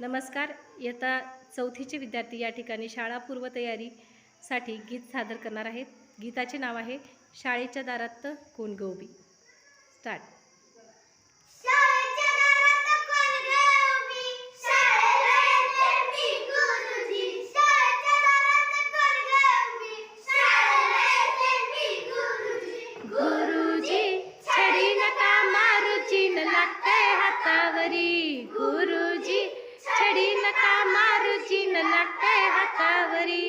नमस्कार. इयत्ता चौथीचे विद्यार्थी या ठिकाणी शाळा पूर्वतयारीसाठी गीत सादर करणार आहेत. गीताचे नाव आहे शाळेच्या दारात कोण गौबी. स्टार्ट ಕಾವರಿ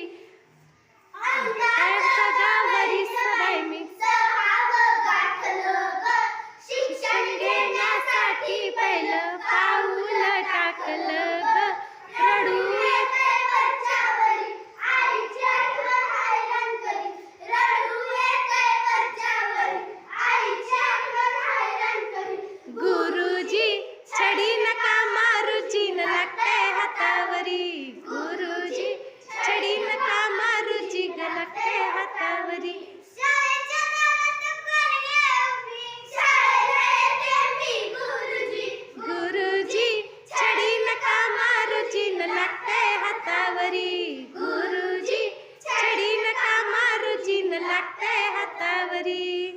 सारी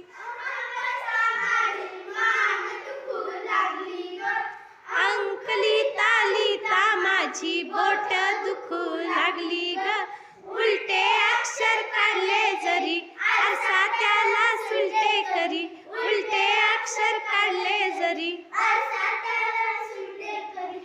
अंकली तालिता माझी बोट दुखू लागली ग. उलटे अक्षर काढले जरी असा त्याला सुलटे करी. उलटे अक्षर काढले जरी असा त्याला सुलटे करी.